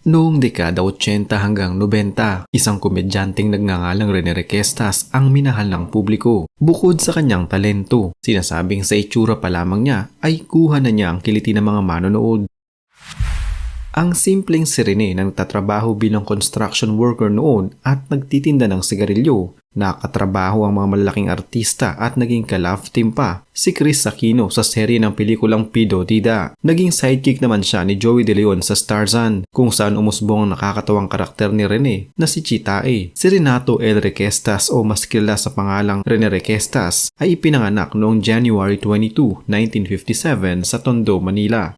Noong dekada 80 hanggang 90, isang komedyanteng nagngangalang Rene Requestas ang minahal ng publiko. Bukod sa kanyang talento, sinasabing sa itsura pa lamang niya ay kuha na niya ang kiliti ng mga manonood. Ang simpleng si Rene na nagtatrabaho bilang construction worker noon at nagtitinda ng sigarilyo, nakatrabaho ang mga malalaking artista at naging ka-love team pa si Chris Aquino sa serye ng pelikulang Pido Dida. Naging sidekick naman siya ni Joey De Leon sa Starzan kung saan umusbong ang nakakatawang karakter ni Rene na si Chitae. Si Renato L. Requestas o mas kilala sa pangalang Rene Requestas ay ipinanganak noong January 22, 1957 sa Tondo, Manila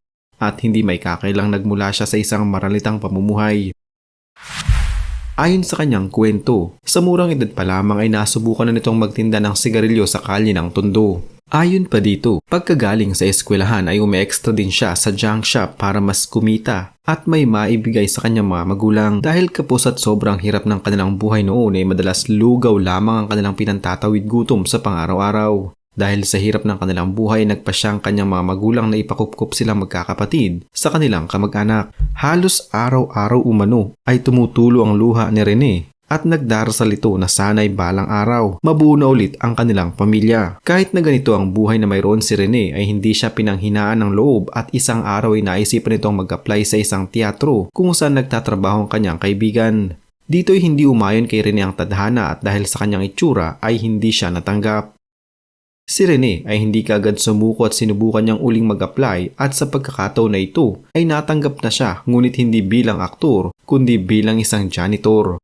at hindi may kakailang nagmula siya sa isang maralitang pamumuhay. Ayon sa kanyang kwento, sa murang edad pa lamang ay nasubukan na nitong magtinda ng sigarilyo sa kalye ng Tondo. Ayon pa dito, pagkagaling sa eskwelahan ay ume-extra din siya sa junk shop para mas kumita at may maibigay sa kanyang mga magulang dahil kapos at sobrang hirap ng kanilang buhay noon ay madalas lugaw lamang ang kanilang pinantatawid gutom sa pang-araw-araw. Dahil sa hirap ng kanilang buhay, nagpa siyang kanyang mga magulang na ipakupkup silang magkakapatid sa kanilang kamag-anak. Halos araw-araw umano ay tumutulo ang luha ni Rene at nagdarasal ito na sana'y balang araw mabuo na ulit ang kanilang pamilya. Kahit na ganito ang buhay na mayroon si Rene ay hindi siya pinanghinaan ng loob at isang araw ay naisipan nitong mag-apply sa isang teatro kung saan nagtatrabaho ang kanyang kaibigan. Dito ay hindi umayon kay Rene ang tadhana at dahil sa kanyang itsura ay hindi siya natanggap. Si Rene ay hindi kaagad sumuko at sinubukan niyang uling mag-apply at sa pagkakataon na ito ay natanggap na siya ngunit hindi bilang aktor kundi bilang isang janitor.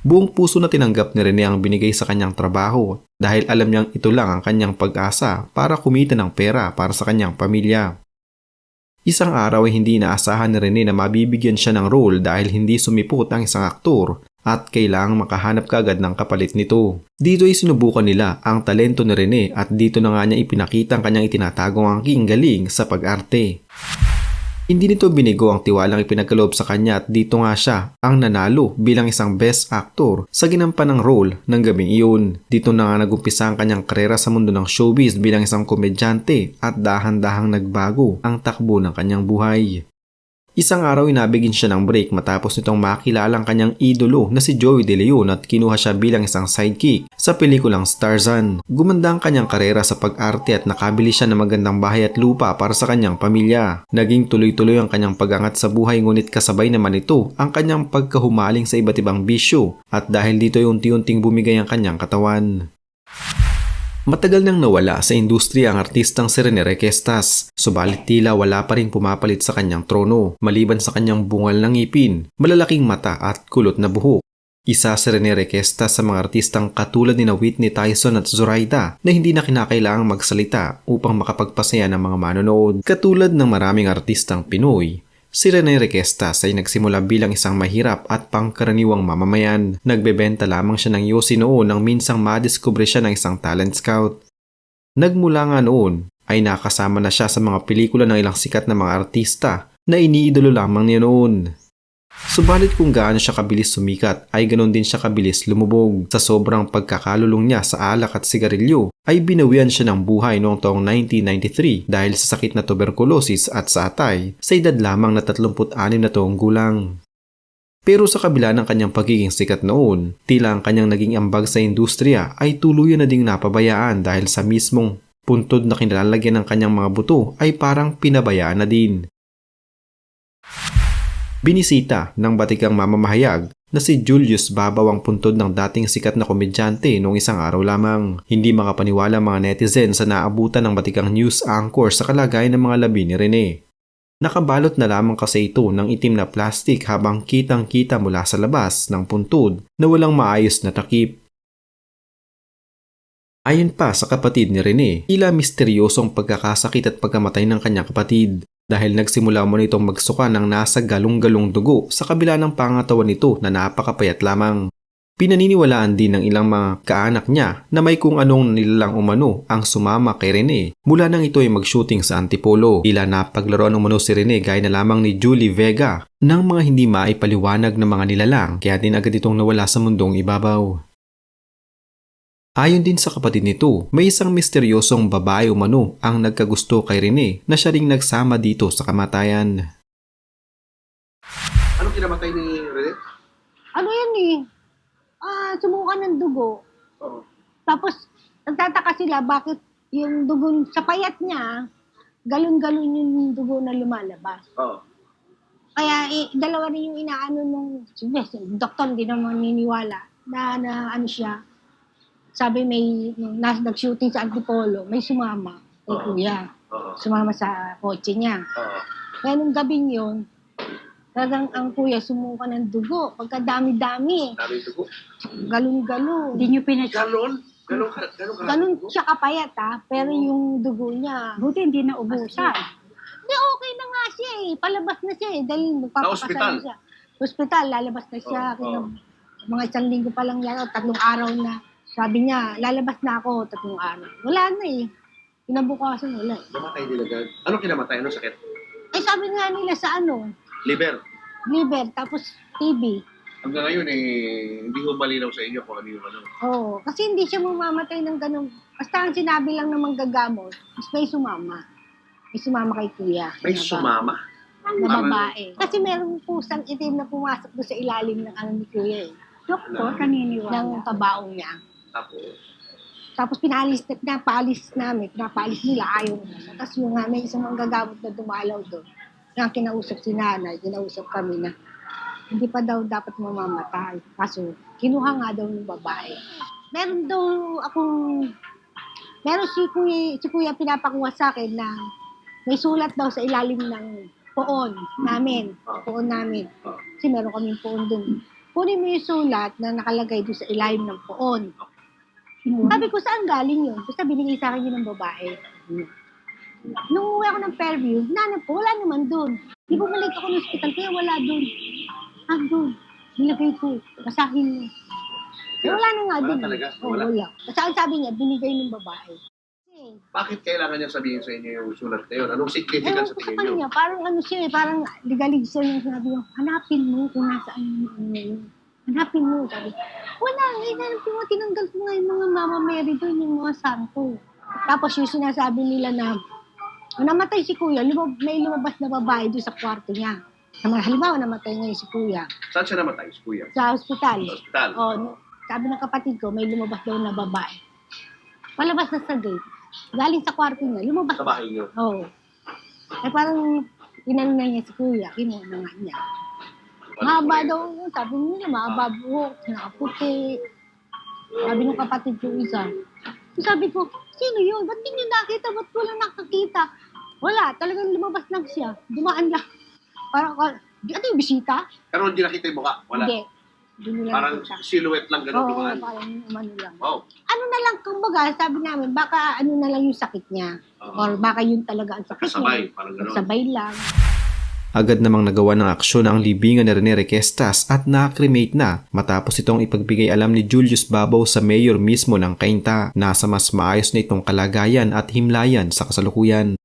Buong puso na tinanggap ni Rene ang binigay sa kanyang trabaho dahil alam niyang ito lang ang kanyang pag-asa para kumita ng pera para sa kanyang pamilya. Isang araw ay hindi inaasahan ni Rene na mabibigyan siya ng role dahil hindi sumipot ang isang aktor at kailangang makahanap kaagad ng kapalit nito. Dito ay sinubukan nila ang talento ni Rene at dito na nga niya ipinakita ang kanyang itinatagong angking galing sa pag-arte. Hindi nito binigo ang tiwalang ipinagkaloob sa kanya at dito nga siya ang nanalo bilang isang best actor sa ginampan ng role ng gabing iyon. Dito na nga nagumpisa ang kanyang karera sa mundo ng showbiz bilang isang komedyante at dahan-dahang nagbago ang takbo ng kanyang buhay. Isang araw inabigin siya ng break matapos nitong makilala ang kanyang idolo na si Joey De Leon at kinuha siya bilang isang sidekick sa pelikulang Starzan. Gumanda ang kanyang karera sa pag-arte at nakabili siya ng magandang bahay at lupa para sa kanyang pamilya. Naging tuloy-tuloy ang kanyang pag-angat sa buhay ngunit kasabay naman ito ang kanyang pagkahumaling sa iba't ibang bisyo at dahil dito ay unti-unting bumigay ang kanyang katawan. Matagal nang nawala sa industriya ang artistang si Rene Requestas, subalit tila wala pa rin pumapalit sa kanyang trono, maliban sa kanyang bungal ng ngipin, malalaking mata at kulot na buhok. Isa si Rene Requestas sa mga artistang katulad ni na Whitney Tyson at Zoraida na hindi na kinakailangang magsalita upang makapagpasaya ng mga manonood. Katulad ng maraming artistang Pinoy, Si Rene Requestas ay nagsimula bilang isang mahirap at pangkaraniwang mamamayan. Nagbebenta lamang siya ng yosi noon nang minsang madiskubre siya ng isang talent scout. Nagmula nga noon ay nakasama na siya sa mga pelikula ng ilang sikat na mga artista na iniidolo lamang niya noon. Subalit kung gaano siya kabilis sumikat ay ganoon din siya kabilis lumubog. Sa sobrang pagkakalulong niya sa alak at sigarilyo ay binawian siya ng buhay noong taong 1993 dahil sa sakit na tuberculosis at sa atay sa edad lamang na 36 na taong gulang. Pero sa kabila ng kanyang pagiging sikat noon, tila ang kanyang naging ambag sa industriya ay tuluyan na ding napabayaan dahil sa mismong puntod na kinalalagyan ng kanyang mga buto ay parang pinabayaan na din. Binisita ng batikang mamamahayag na si Julius Babaw ang puntod ng dating sikat na komedyante noong isang araw lamang. Hindi makapaniwala mga netizen sa naabutan ng batikang news anchor sa kalagayan ng mga labi ni Rene. Nakabalot na lamang kasi ito ng itim na plastik habang kitang-kita mula sa labas ng puntod na walang maayos na takip. Ayon pa sa kapatid ni Rene, tila misteryosong pagkakasakit at pagkamatay ng kanyang kapatid dahil nagsimula mo nitong magsuka ng nasa galong-galong dugo sa kabila ng pangatawan nito na napakapayat lamang. Pinaniniwalaan din ng ilang mga kaanak niya na may kung anong nilalang umano ang sumama kay Rene mula nang ito ay mag-shooting sa Antipolo. Ila napaglaruan umano si Rene gaya na lamang ni Julie Vega ng mga hindi maipaliwanag na mga nilalang kaya din agad itong nawala sa mundong ibabaw. Ayon din sa kapatid nito, may isang misteryosong babae umano ang nagkagusto kay Rene na siya ring nagsama dito sa kamatayan. pagkamatay ni Rene? Ano yan eh? Ah, sumuka ng dugo. Oo. Tapos, nagtataka sila bakit yung dugo sa payat niya, galon-galon yung dugo na lumalabas. Oo. Kaya eh, dalawa rin yung inaano nung sige, si doktor hindi naman niniwala na, na ano siya. Sabi may nung nas nag-shooting sa Antipolo, may sumama kay Oo. kuya. Oo. Sumama sa kotse niya. Oo. Kaya nung gabing yun, talagang ang kuya sumuka ng dugo. Pagkadami-dami, Dami yung dugo. galon-galon. Hindi nyo pinag... Galon? Galon ka? Galon ka? Ganun siya kapayat ha, pero yung dugo niya, Buti hindi na ubusan. Hindi, okay na nga siya eh. Palabas na siya eh. Dahil magpapakasal Na-ospital? na siya. Hospital, lalabas na siya. Oo, oo. Kinam- Mga isang linggo pa lang yan, o tatlong araw na. Sabi niya, lalabas na ako tatlong araw. Wala na eh. Kinabukasan, wala eh. Namatay nila agad. Ano kinamatay? Ano sakit? Eh sabi nga nila sa ano, Liver. liver, tapos TB. Hanggang ngayon eh, hindi ko malinaw sa inyo kung ano yung ano. Oo. Kasi hindi siya mamamatay ng ganun. Basta ang sinabi lang ng manggagamot, is may sumama. May sumama kay kuya. May Na ba- sumama. Na babae. Kasi merong pusang itim na pumasok doon sa ilalim ng ano ni kuya eh. Doktor, ng naniniwala. kabaong niya. Tapos, Tapos pinalis, pinapalis namin, pinapalis nila, ayaw nila. Tapos yung nga, may isang manggagamot na dumalaw doon. Nga kinausap si nanay, kinausap kami na hindi pa daw dapat mamamatay. Kaso, kinuha nga daw ng babae. Meron daw akong, meron si kuya, si kuya pinapakuha sa akin na may sulat daw sa ilalim ng poon namin. Poon namin. Kasi meron kaming poon doon. Kunin mo yung sulat na nakalagay doon sa ilalim ng poon. Sabi ko, saan galing yun? Basta binigay sa akin yun ng babae. Nung umuwi ako ng Fairview, nanap ko, wala naman doon. Di bumalik ako ng hospital, kaya wala doon. Ah, doon. Nilagay ko. Basahin mo. Eh, wala na nga Wala doon. talaga? Oo, Wala? wala. Basta ang sabi niya, binigay ng babae. Kasi, bakit kailangan niya sabihin sa inyo yung sulat na yun? Anong significance sa tingin niyo? kanya, parang ano siya eh, parang ligalig siya yung sinabi niya, hanapin mo kung nasaan yung ano yun. Hanapin mo, sabi. Wala, ngayon hanapin mo, tinanggal ko nga yung mga Mama Mary doon, yung mga santo. Tapos yung sinasabi nila na, nung namatay si kuya, lumab- may lumabas na babae doon sa kwarto niya. Nama- Halimbawa, namatay ngayon si kuya Saan siya namatay, si Kuya? sa ospital. Sa ospital. Oh, sabi ng kapatid ko, may lumabas daw na babae. Palabas na sa gate. Galing sa kwarto niya, lumabas Sa bahay niyo. Oo. Eh parang inano na niya si kuya, kinuha na nga niya. Mahaba daw yun, sabi nila, mahaba buhok, nakaputi. Sabi ng kapatid ko isa. Sabi ko, sino yun? Ba't di niyo nakita? Ba't wala nakakita? Wala, talagang lumabas lang siya. Dumaan lang. Parang, di ano yung bisita? Pero hindi nakita yung mukha. Wala. Hindi. Hindi Parang nakita. silhouette lang ganun Oo, dumaan. parang umano lang. Wow. Ano na lang, kumbaga, sabi namin, baka ano na lang yung sakit niya. Oo. Or baka yun talaga ang sakit Kasabay, niya. parang ganun. Sabay lang. Agad namang nagawa ng aksyon ang libingan ni Rene Requestas at na-cremate na matapos itong ipagbigay alam ni Julius Babaw sa mayor mismo ng Kainta na sa mas maayos na itong kalagayan at himlayan sa kasalukuyan.